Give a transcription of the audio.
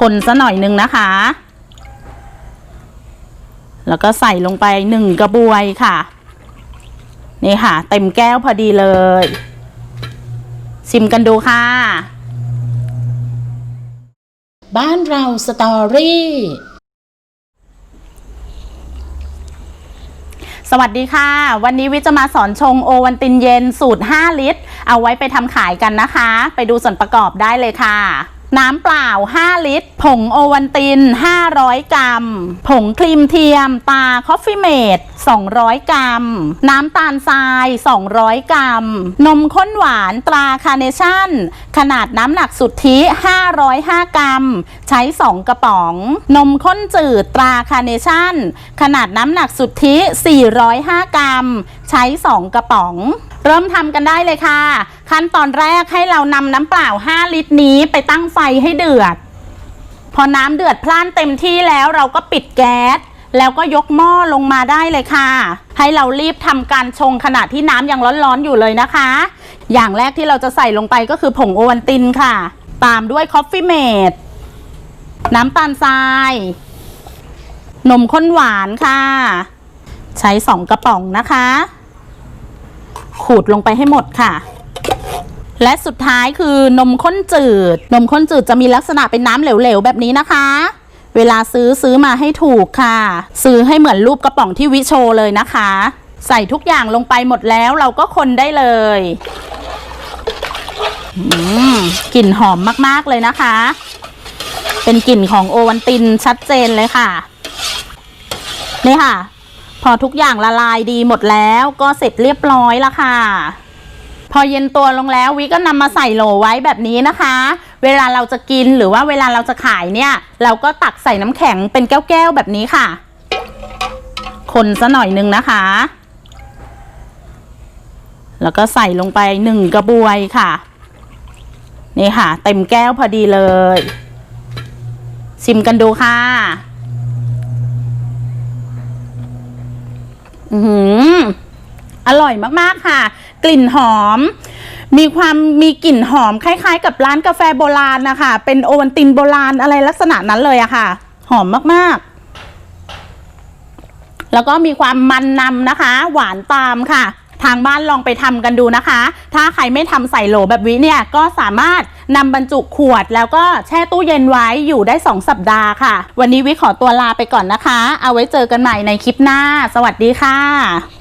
คนซะหน่อยหนึ่งนะคะ แล้วก็ใส่ลงไปหนึ่งกระบวยค่ะ นี่ค่ะ เต็มแก้วพอดีเลย ชิมกันดูค่ะ บ้านเราสตอรี่สวัสดีค่ะ วันนี้วิจะมาสอนชงโอวันตินเย็นสูตร 5 ลิตร เอาไว้ไปทำขายกันนะคะ ไปดูส่วนประกอบได้เลยค่ะ น้ำเปล่า 5 ลิตร ผงโอวันติน 500 กรัม ผงครีมเทียม ตาคอฟฟี่เมด200 กรัม น้ำตาลทราย 200 กรัม นมข้นหวานตราคาร์เนชั่น ขนาดน้ำหนักสุทธิ 505 กรัม ใช้ 2 กระป๋อง นมข้นจืดตราคาร์เนชั่น ขนาดน้ำหนักสุทธิ 405 กรัม ใช้ 2 กระป๋อง เริ่มทำกันได้เลยค่ะ ขั้นตอนแรกให้เรานำน้ำเปล่า 5 ลิตรนี้ไปตั้งไฟให้เดือด พอน้ำเดือดพล่านเต็มที่แล้วเราก็ปิดแก๊สแล้วก็ยกหม้อลงมาได้เลยค่ะ ให้เรารีบทำการชงขณะที่น้ำยังร้อนๆอยู่เลยนะคะ อย่างแรกที่เราจะใส่ลงไปก็คือผงโอวัลตินค่ะ ตามด้วยคอฟฟี่เมดน้ำตาลทราย นมข้นหวานค่ะ ใช้สองกระป๋องนะคะ ขูดลงไปให้หมดค่ะ และสุดท้ายคือนมข้นจืด นมข้นจืดจะมีลักษณะเป็นน้ำเหลวๆ แบบนี้นะคะ เวลาซื้อซื้อมาให้ถูกค่ะ ซื้อให้เหมือนรูปกระป๋องที่วิโชเลยนะคะ ใส่ทุกอย่างลงไปหมดแล้วเราก็คนได้เลยกลิ่นหอมมากๆเลยนะคะ เป็นกลิ่นของโอวันตินชัดเจนเลยค่ะ นี่ค่ะ พอทุกอย่างละลายดีหมดแล้วก็เสร็จเรียบร้อยแล้วค่ะ พอเย็นตัวลงแล้ววิก็นำมาใส่โหลไว้แบบนี้นะคะ เวลาเราจะกินหรือว่าเวลาเราจะขายเนี่ย เราก็ตักใส่น้ำแข็งเป็นแก้วๆแบบนี้ค่ะ คนซะหน่อยนึงนะคะ แล้วก็ใส่ลงไปหนึ่งกระบวยค่ะ นี่ค่ะ เต็มแก้วพอดีเลย ชิมกันดูค่ะ อืมอร่อยมาก ๆ ค่ะ กลิ่นหอม มีความมีกลิ่นหอมคล้าย ๆ กับร้านกาแฟโบราณนะคะ เป็นโอวัลตินโบราณอะไรลักษณะนั้นเลยอะค่ะ หอมมากๆ แล้วก็มีความมันนำนะคะ หวานตามค่ะ ทางบ้านลองไปทำกันดูนะคะ ถ้าใครไม่ทำใส่โหลแบบวิเนี่ยก็สามารถนำบรรจุขวดแล้วก็แช่ตู้เย็นไว้อยู่ได้ 2 สัปดาห์ค่ะ วันนี้วิขอตัวลาไปก่อนนะคะ เอาไว้เจอกันใหม่ในคลิปหน้า สวัสดีค่ะ